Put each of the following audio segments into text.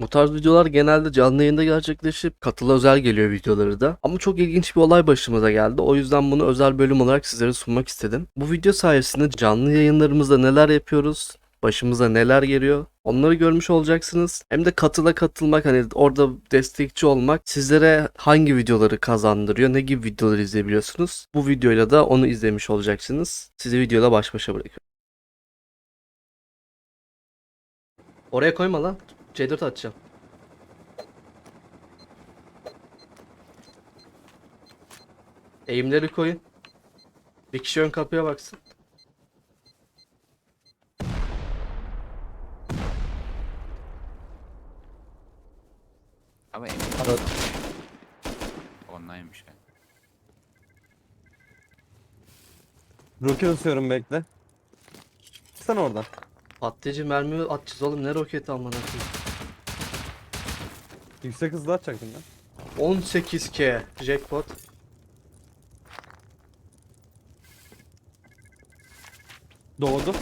Bu tarz videolar genelde canlı yayında gerçekleşip katıla özel geliyor videoları da. Ama çok ilginç bir olay başımıza geldi. O yüzden bunu özel bölüm olarak sizlere sunmak istedim. Bu video sayesinde canlı yayınlarımızda neler yapıyoruz, başımıza neler geliyor onları görmüş olacaksınız. Hem de katıla katılmak hani orada destekçi olmak sizlere hangi videoları kazandırıyor, ne gibi videoları izleyebiliyorsunuz. Bu videoyla da onu izlemiş olacaksınız. Sizi videoyla baş başa bırakıyorum. Oraya koyma lan. C4 atacağım. Eğimleri koyun. Bir kişi ön kapıya baksın. Ama emin online'mış yani. Roket atıyorum bekle. Sen oradan. Patlayıcı mermi atacağız oğlum ne roketi amına koyayım. Yüksek hızlı atacaktım ben. 18K jackpot. Doğdu.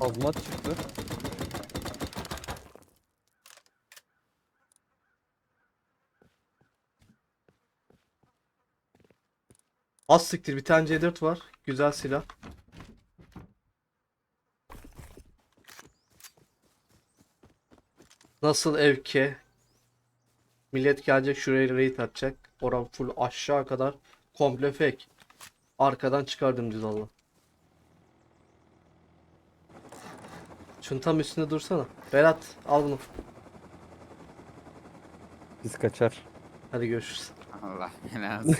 Azmat çıktı. Az siktir bir tane C4 var. Güzel silah. Nasıl ev ki? Millet gelecek şuraya raid atacak. Oran full aşağı kadar komple fake. Arkadan çıkardım düz Allah. Şunun tam üstünde dursana. Berat al bunu. Biz kaçar. Hadi görüşürüz. Allah belanı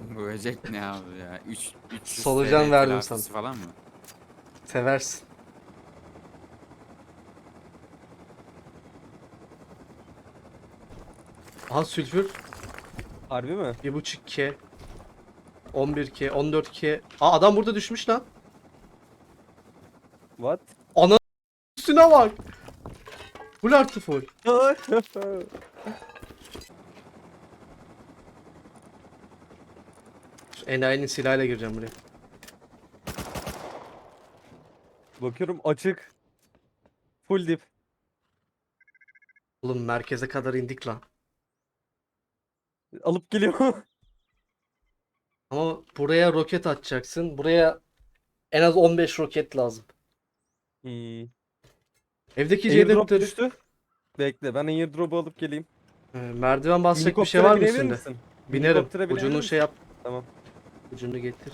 Bu böcek ne abi ya? 3 300 Solucan TL verdim sana. falan mı? Seversin. Aha sülfür. Harbi mi? 1.5K. 11K. 14K. Aa adam burada düşmüş lan. What? Üstüne bak. Full artı full. Enayi'nin silahıyla gireceğim buraya. Bakıyorum açık. Full dip. Oğlum merkeze kadar indik lan. Alıp geliyor. Ama buraya roket atacaksın. Buraya en az 15 roket lazım. hmm. Evdeki Airdrop C4'leri düştü. Bekle ben airdrop'u alıp geleyim. Ee, merdiven basacak bir şey var mı üstünde? misin? Binerim. Ucunu şey yap. Tamam. Ucunu getir.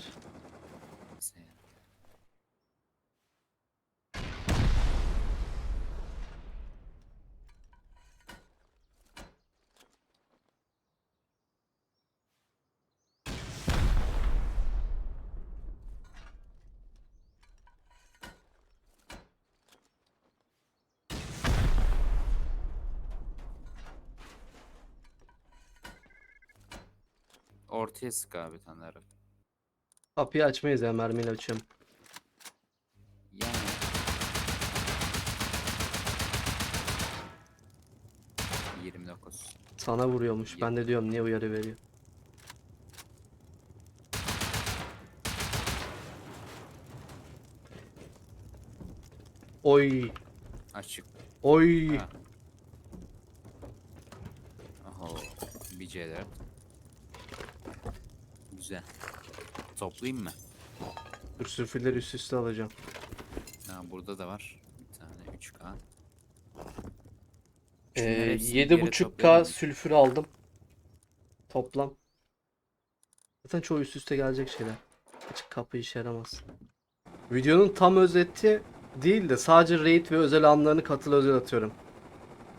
Ortaya sık abi tanrı. Kapıyı açmayız ya mermiyle açıyorum. Yani Yirmi dokuz. Sana vuruyormuş. Ben de diyorum niye uyarı veriyor. Oy. Açık. Oy. Ha. Oho. Bir C4. Güzel. Toplayayım mı? Dur sürfürleri üst üste alacağım. Ha, burada da var. Bir tane 3K. Ee, Şunları hepsini bir yere 7.5K toplayalım. sülfür aldım. Toplam. Zaten çoğu üst üste gelecek şeyler. Açık kapı işe yaramaz. Videonun tam özeti değil de sadece raid ve özel anlarını katılı özel atıyorum.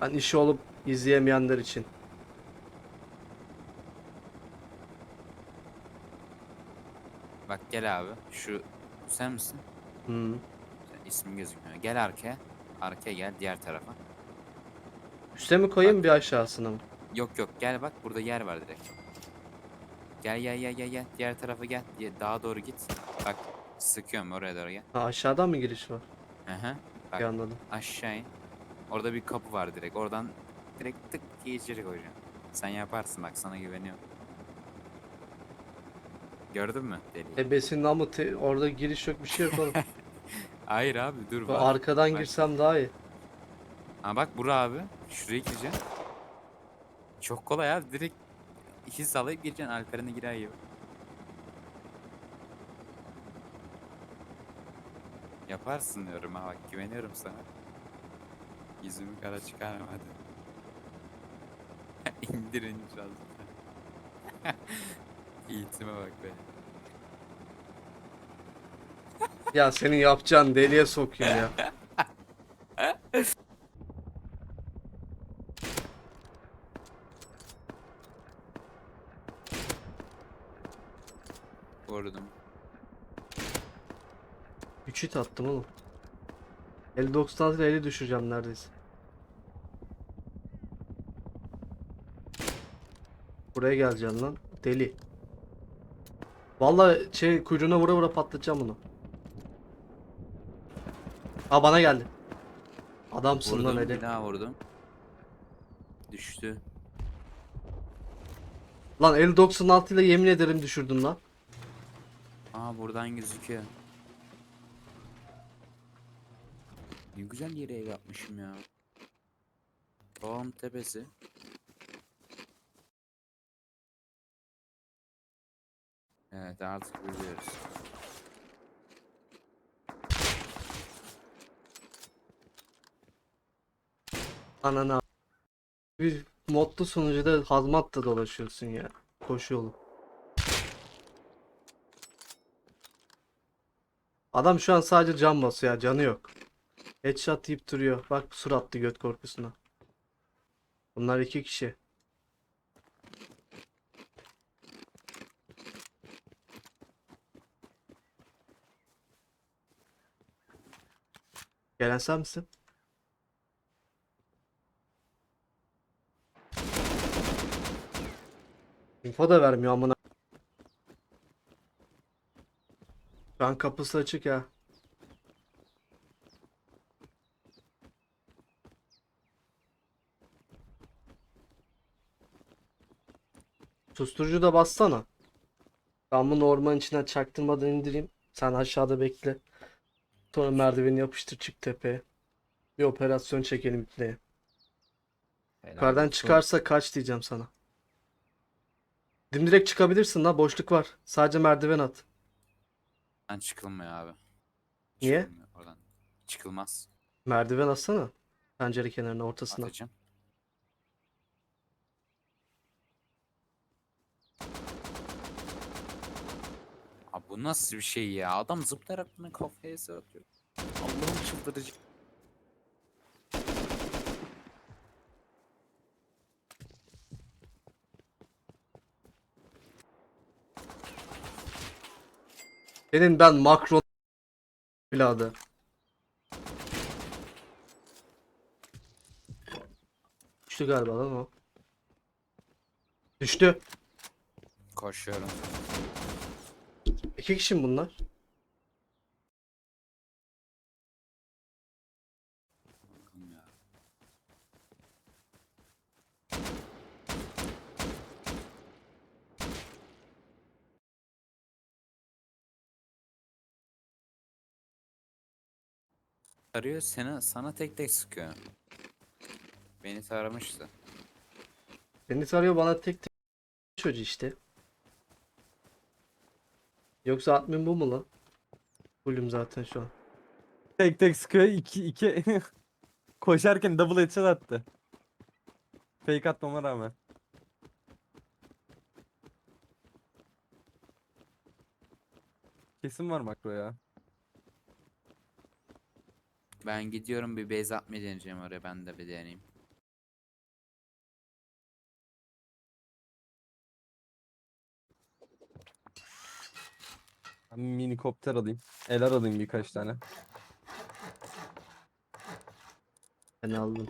Ben işi olup izleyemeyenler için. Bak gel abi. Şu sen misin? Hmm. Sen ismin gözükmüyor. Gel arkaya. Arkaya gel diğer tarafa. Üste mi koyayım bir aşağısına mı? Yok yok gel bak burada yer var direkt. Gel gel gel gel gel. Diğer tarafa gel. Diye- Daha doğru git. Bak sıkıyorum oraya doğru gel. Ha aşağıdan mı giriş var? Hı hı. Bak Bir anladım. aşağı in. Orada bir kapı var direkt. Oradan direkt tık diye içeri koyacaksın. Sen yaparsın bak sana güveniyorum. Gördün mü deli? Ebesin namı te- orada giriş yok bir şey yok oğlum. Hayır abi dur bak. Arkadan Bak. girsem daha iyi. Ha bak bura abi. Şuraya gireceksin. Çok kolay abi. Direkt iki sallayıp gireceksin. Alperen'e girer gibi. Yaparsın diyorum ha bak güveniyorum sana. Yüzümü kara çıkarma hadi. indir indir az. Eğitime bak be. Ya senin yapacağın deliye sokuyor ya. Vurdum. 3 hit attım oğlum. 50-96 ile 50 düşüreceğim neredeyse. Buraya geleceksin lan. Deli. Vallahi şey kuyruğuna vura vura patlatacağım bunu. Aa bana geldi. Adamsın lan Vurdum Eli. bir daha vurdum. Düştü. Lan 50-96 ile yemin ederim düşürdüm lan. Aa buradan gözüküyor. Ne güzel yere ev yapmışım ya. Dağın tepesi. Evet artık biliyoruz. Anana. Bir modlu sunucuda hazmatla dolaşıyorsun ya. Koşu yolu. Adam şu an sadece can basıyor. Canı yok. Headshot deyip duruyor. Bak suratlı göt korkusuna. Bunlar iki kişi. Gelen sen misin? Info da vermiyor amına. Şu an kapısı açık ya. Susturucu da bassana. Ben bunu ormanın içine çaktırmadan indireyim. Sen aşağıda bekle. Sonra merdiveni yapıştır çık tepeye. Bir operasyon çekelim ipleye. Yukarıdan çıkarsa kaç diyeceğim sana. Dimdirek çıkabilirsin la boşluk var. Sadece merdiven at. Ben çıkılmıyor abi. Niye? Çıkılmıyor oradan. Çıkılmaz. Merdiven atsana. Pencere kenarına ortasına. Atacağım. Bu nasıl bir şey ya? Adam zıplayarak bunu kafaya atıyor. Allah'ım çıldıracak. Senin ben Macron evladı. Düştü galiba lan o. Düştü. Koşuyorum. İki kişi mi bunlar? Arıyor seni sana tek tek sıkıyor. Beni taramıştı. Beni tarıyor bana tek tek çocuğu işte. Yoksa admin bu mu lan? Fullüm zaten şu an. Tek tek sıkıyor. iki iki koşarken double headshot attı. Fake atmama rağmen. Kesin var makro ya. Ben gidiyorum bir base atmayı deneyeceğim oraya ben de bir deneyeyim. Minikopter alayım. Elar alayım birkaç tane. Ben aldım.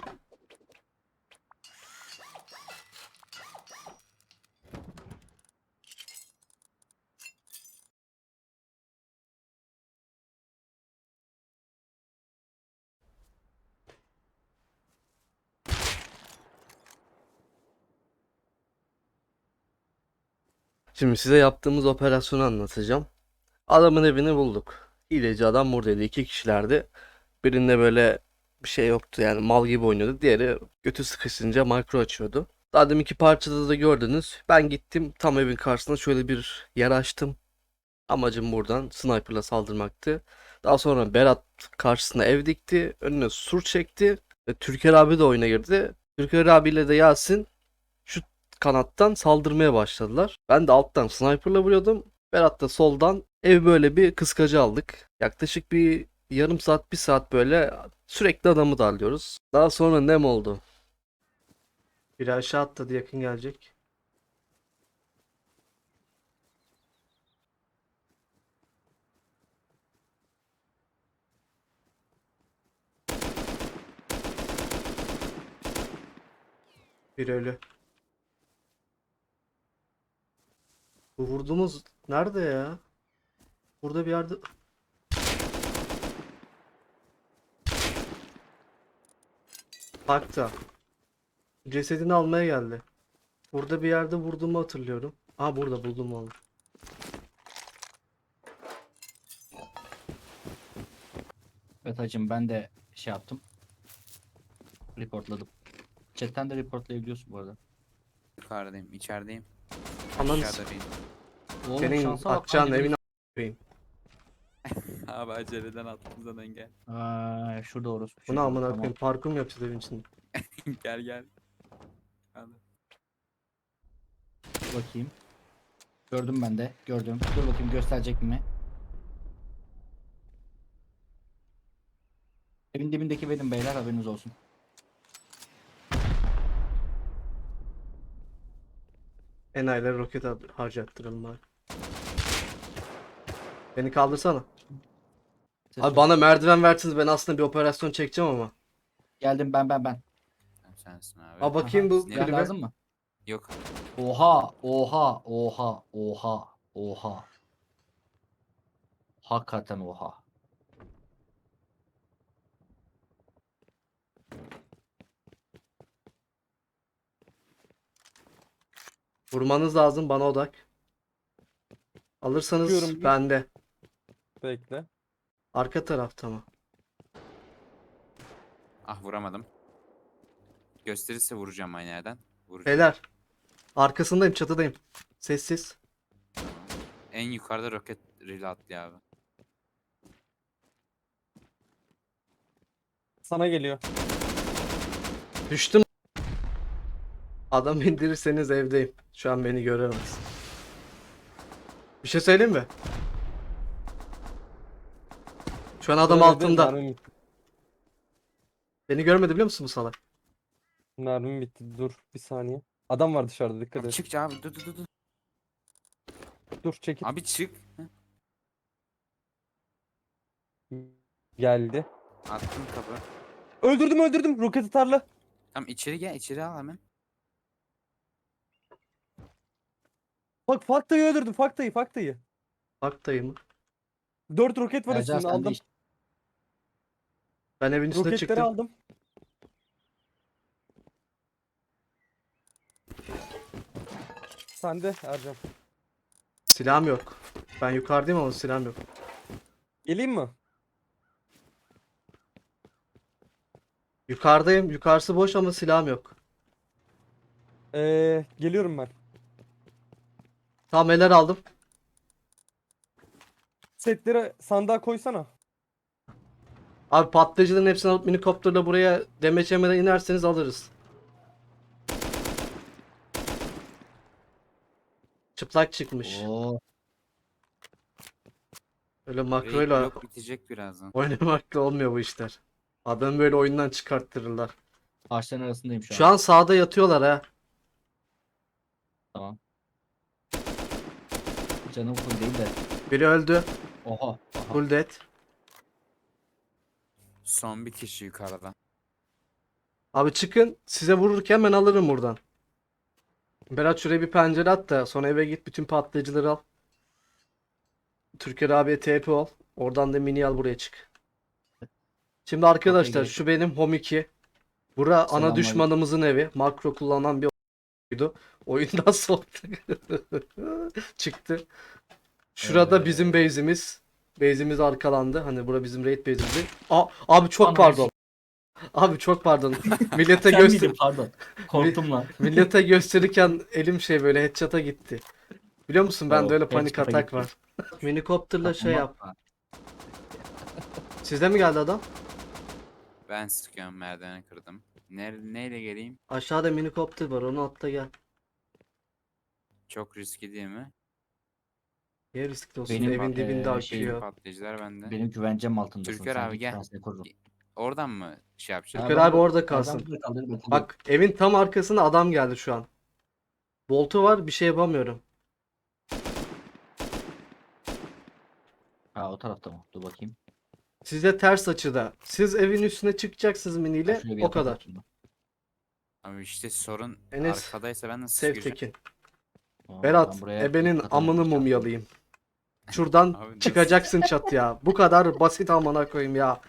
Şimdi size yaptığımız operasyonu anlatacağım. Adamın evini bulduk. Hileci adam buradaydı. iki kişilerdi. Birinde böyle bir şey yoktu yani mal gibi oynuyordu. Diğeri götü sıkışınca makro açıyordu. Zaten iki parçada da gördünüz. Ben gittim tam evin karşısına şöyle bir yer açtım. Amacım buradan sniperla saldırmaktı. Daha sonra Berat karşısına ev dikti. Önüne sur çekti. Ve Türker abi de oyuna girdi. Türker abiyle de Yasin şu kanattan saldırmaya başladılar. Ben de alttan sniperla vuruyordum. Berat da soldan ev böyle bir kıskacı aldık. Yaklaşık bir yarım saat bir saat böyle sürekli adamı darlıyoruz. Daha sonra nem oldu. Biri aşağı atladı yakın gelecek. Bir ölü. Bu vurduğumuz nerede ya? Burada bir yerde. Parkta. Cesedini almaya geldi. Burada bir yerde vurduğumu hatırlıyorum. Aa burada buldum onu. Evet hacım ben de şey yaptım. Reportladım. Chatten de reportlayabiliyorsun bu arada. Yukarıdayım, içerideyim. Ananı s-. Oğlum Senin şansa bak atacağın evine a**ayım. Abi aceleden attım zaten gel. Aa, şurada orospu. Bu ne çocuğu, amına tamam. koyayım parkur mu yapacağız evin içinde? gel gel. Hadi. Dur bakayım. Gördüm ben de. Gördüm. Dur bakayım gösterecek mi? Evin dibindeki benim beyler haberiniz olsun. Enayiler roket har- harcattıralım bari. Beni kaldırsana. Abi bana merdiven verseniz ben aslında bir operasyon çekeceğim ama. Geldim ben ben ben. Tamam, Sensin abi. Aa bakayım bu Silah klibe. lazım mı? Yok. Oha, oha, oha, oha, oha. Hakikaten oha. Vurmanız lazım bana odak. Alırsanız Bakıyorum bende. Bekle. Arka tarafta mı? Ah vuramadım. Gösterirse vuracağım aynı yerden. Vuracağım. Beyler. Arkasındayım çatıdayım. Sessiz. En yukarıda roket rili atlıyor abi. Sana geliyor. Düştüm. Adam indirirseniz evdeyim. Şu an beni göremez. Bir şey söyleyeyim mi? Şu an adam altında. Mermim bitti. Beni görmedi biliyor musun bu salak? Mermim bitti. Dur bir saniye. Adam var dışarıda dikkat Abi et. çık abi dur dur dur. dur. Dur çekil. Abi çık. Heh, Geldi. Attım kapı. Öldürdüm öldürdüm. Roket atarlı. Tamam içeri gel içeri al hemen. Bak Fakta'yı öldürdüm. Fakta'yı Fakta'yı. Bak dayı mı? Dört roket var Ercan üstünde sen de aldım. işte- Ben evin üstüne Roketleri çıktım. aldım. Sen de Ercan. Silahım yok. Ben yukarıdayım ama silahım yok. Geleyim mi? Yukarıdayım. Yukarısı boş ama silahım yok. Ee, geliyorum ben. Tamam eller aldım. Setleri sandığa koysana. Abi patlayıcıların hepsini alıp minikopterle buraya demeç yemeden inerseniz alırız. Çıplak çıkmış. Oo, Öyle makroyla blok bitecek birazdan. oynamakla olmuyor bu işler. Adam böyle oyundan çıkarttırırlar. ağaçların arasındayım şu, Şu an. an sağda yatıyorlar ha. Tamam. Canım full değil de. Biri öldü. Oha. oha. Full dead. Son bir kişi yukarıda. Abi çıkın. Size vururken ben alırım buradan. Berat şuraya bir pencere at da sonra eve git bütün patlayıcıları al. Türker abiye TP ol. Oradan da mini al buraya çık. Şimdi arkadaşlar şu benim Home 2. Bura ana Selamünaleyküm. düşmanımızın evi. Makro kullanan bir Oyundan soğuttu. Çıktı. Şurada Ee. bizim base'imiz. Base'imiz arkalandı. Hani bura bizim raid base'imiz. Aa, abi çok Anam. pardon. Abi çok pardon. Millete Sen göster miydin pardon. Korktum lan. millete gösterirken elim şey böyle headshot'a gitti. Biliyor musun ben Oo, öyle panik headshot'a atak gitti. var. Minikopterla şey yap. Sizde mi geldi adam? Ben sıkıyorum merdiveni kırdım. Nere, neyle geleyim? Aşağıda minikopter var onu atla gel. Çok riskli değil mi? Niye riskli olsun Benim, evin dibinde eee, şey- akıyor. Patlayıcılar bende. Benim güvencem altındasın. Türker Sen abi gel. Oradan mı şey yapacağız? Türker abi orada kalsın. Bak evin tam arkasına adam geldi şu an. Voltu var bir şey yapamıyorum. Ha o tarafta mı? Dur bakayım. Size ters açıda. Siz evin üstüne çıkacaksınız miniyle bir o kadar. Abi işte sorun Enes, arkadaysa ben nasıl Sev gireceğim? Tekin. Aa, Berat buraya ebenin amını mumyalayayım. Şuradan Abi nasıl- çıkacaksın çatıya. Bu kadar basit amına koyayım ya.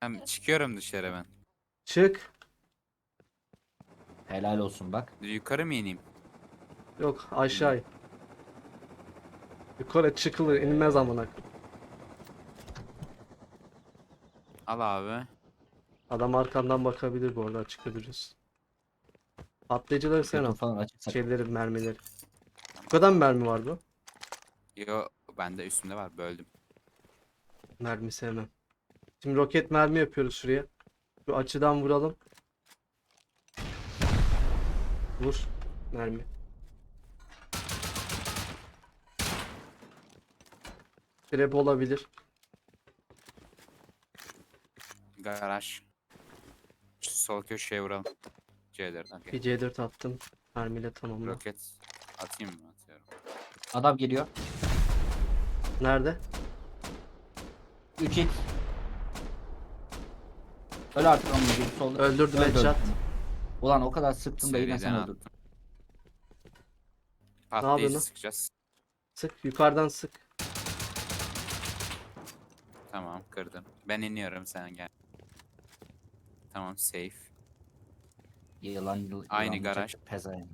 Hem çıkıyorum dışarı ben. Çık. Helal olsun bak. Yukarı mı ineyim? Yok aşağı in. Yukarı çıkılır inmez amına koyayım. Al abi. Adam arkandan bakabilir bu arada çıkabiliriz. Patlayıcıları sen al. Falan açıksak. Şeyleri mermileri. Bu kadar mı mermi var bu? Yo bende üstümde var böldüm. Mermi sevmem. Şimdi roket mermi yapıyoruz şuraya. Şu açıdan vuralım. Vur. Mermi. Trap olabilir. Garaj. Şu sol köşeye vuralım. C4 okey. Bir C4 attım. Mermiyle tamamla. Roket atayım mı? Atıyorum. Adam geliyor. Nerede? 3 hit. Öl artık onun gibi solda. Öldürdüm Öldü, headshot. Ulan o kadar sıktım da yine sen Seriden öldün. attım. Patlayıcı yapıyorsun? sıkacağız. Sık. Yukarıdan sık. Tamam kırdım. Ben iniyorum sen gel. Tamam safe. Yılan yıl, Aynı yılan garaj. Pezevenk.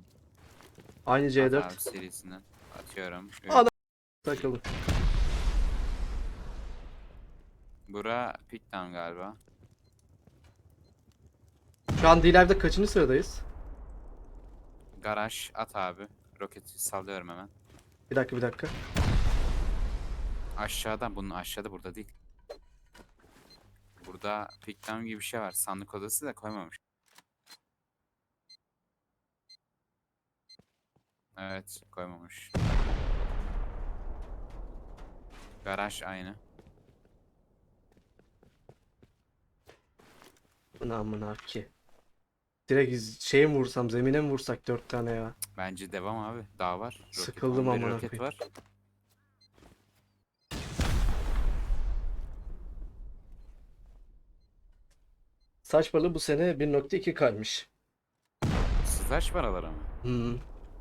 Aynı At C4. abi serisinden. Atıyorum. Ana- Takılı. Bura pickdown galiba. Şu an D-Live'da kaçıncı sıradayız? Garaj at abi. Roketi sallıyorum hemen. Bir dakika bir dakika. Aşağıda bunun aşağıda burada değil. Burada pickdown gibi bir şey var. Sandık odası da koymamış. Evet koymamış. Garaj aynı. Buna amına ki. Direkt iz- şeye mi vursam zemine mi vursak dört tane ya. Bence devam abi. Daha var. Roket- Sıkıldım 11 amına roket koyayım. var. Saç balığı bu sene 1.2 kaymış. Sızlaç paraları mı? Hmm.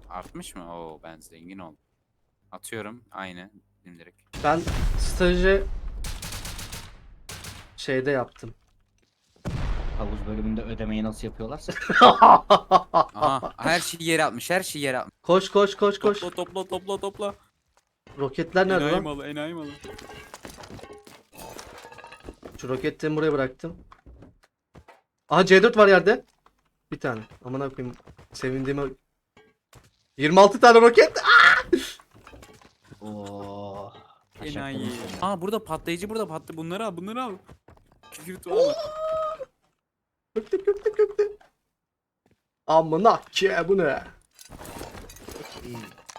Artmış mı? Oo ben zengin oldum. Atıyorum. Aynı. Dimdirek. Ben stajı şeyde yaptım. Havuz bölümünde ödemeyi nasıl yapıyorlarsa. Aha her şeyi yere atmış. Her şeyi yere atmış. koş koş koş koş. Topla topla topla topla. Roketler nerede Enayi lan? malı enayi malı. Şu roketleri buraya bıraktım. Aha C4 var yerde. Bir tane. Aman koyayım. Sevindiğime 26 tane roket. Oo. Enayi. Taşaklarım seni. Aa burada patlayıcı burada patlı. Bunları al bunları al. Kükürt var. Kökte. Amına ki bu ne?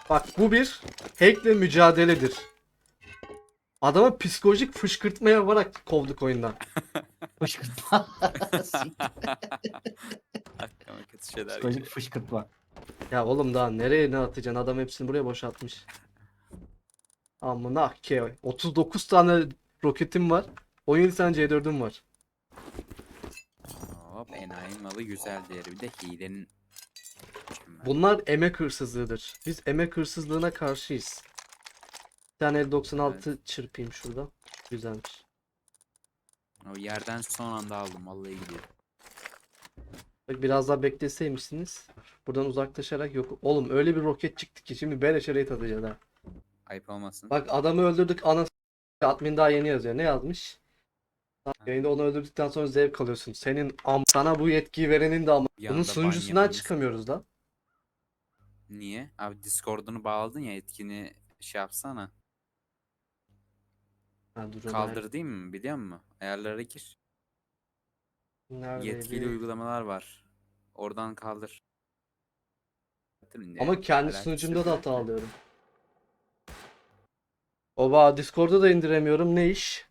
Bak bu bir hackle mücadeledir. Adama psikolojik fışkırtma yaparak kovduk oyundan. Fışkırtma. Aklıma kötü şeyler Psikolojik geliyor. fışkırtma. Ya oğlum daha nereye ne atacaksın? Adam hepsini buraya boşaltmış. Amına ki 39 tane roketim var. 17 tane C4'üm var. Hop enayi malı güzel diğeri. Bir de hilenin. Bunlar emek hırsızlığıdır. Biz emek hırsızlığına karşıyız. Bir tane L96 çırpayım şurada. Güzelmiş. O yerden son anda aldım. Vallahi gidiyor. Bak biraz daha bekleseymişsiniz. Buradan uzaklaşarak yok. Oğlum öyle bir roket çıktı ki şimdi beleşe raid atacağız ha. Ayıp olmasın. Bak adamı öldürdük ana s- admin daha yeni yazıyor. Ne yazmış? Yayında onu öldürdükten sonra zevk alıyorsun. Senin am sana bu yetkiyi verenin de ama. Bir Bunun anda ban sunucusundan çıkamıyoruz lan. Niye? Abi Discord'unu bağladın ya etkini şey yapsana. Ha, dur, Kaldır değil mi? Biliyor musun? Ayarlara gir. Neredeydi? Yetkili uygulamalar var. Oradan kaldır. Ama kendi Alakası sunucumda da hata alıyorum. Oba Discord'da da indiremiyorum. Ne iş?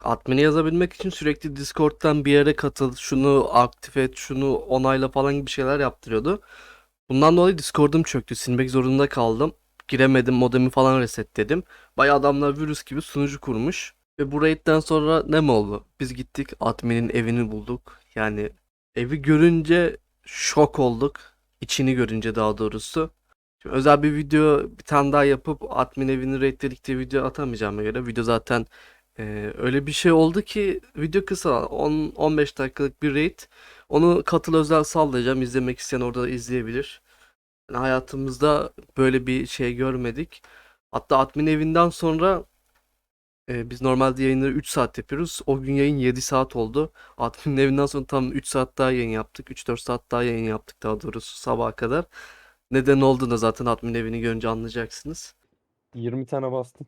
Admin'e yazabilmek için sürekli Discord'dan bir yere katıl, şunu aktif et, şunu onayla falan gibi şeyler yaptırıyordu. Bundan dolayı Discord'um çöktü. Silmek zorunda kaldım. Giremedim, modemi falan resetledim. Bayağı adamlar virüs gibi sunucu kurmuş. Ve bu raid'den sonra ne mi oldu? Biz gittik admin'in evini bulduk. Yani evi görünce şok olduk. İçini görünce daha doğrusu. Şimdi özel bir video bir tane daha yapıp admin evini raidledik diye video atamayacağıma göre video zaten e, öyle bir şey oldu ki video kısa 10-15 dakikalık bir raid. Onu katıl özel sallayacağım. İzlemek isteyen orada da izleyebilir. Yani hayatımızda böyle bir şey görmedik. Hatta admin evinden sonra e, biz normalde yayınları 3 saat yapıyoruz. O gün yayın 7 saat oldu. Admin evinden sonra tam 3 saat daha yayın yaptık. 3-4 saat daha yayın yaptık daha doğrusu sabaha kadar. Neden olduğunu da zaten admin evini görünce anlayacaksınız. 20 tane bastım.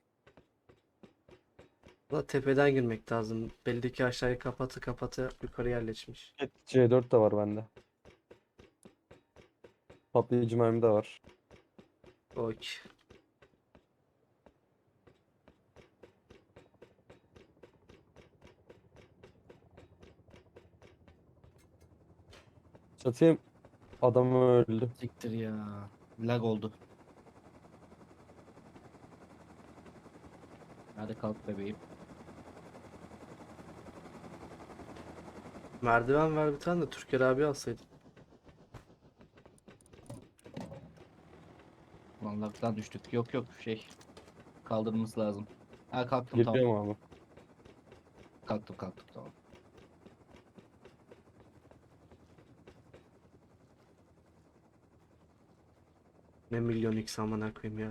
Ama tepeden girmek lazım. Belli ki aşağıya kapatı kapatı yukarı yerleşmiş. C4 de var bende. Patlayıcı mermi de var. Ok. Çatayım. Adam öldü. Siktir ya. Lag oldu. Hadi kalk bebeğim. Merdiven ver bir tane de Türker abi alsaydım. Lan düştük. Yok yok şey. Kaldırmamız lazım. Ha kalktım tamam. Geliyorum abi. Kalktım kalktım tamam. Ne milyon x amına koyayım ya.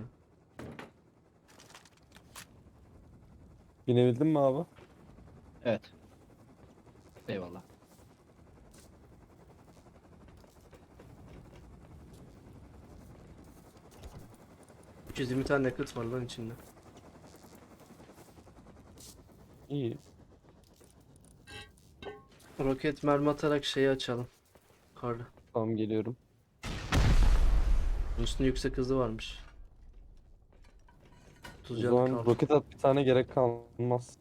Binebildin mi abi? Evet. Eyvallah. 220 tane nakit var lan içinde. İyi. Roket mermi atarak şeyi açalım. Yukarıda. Tamam geliyorum. Bunun üstünde yüksek hızı varmış. O 30 canı zaman kaldı. roket at bir tane gerek kalmaz.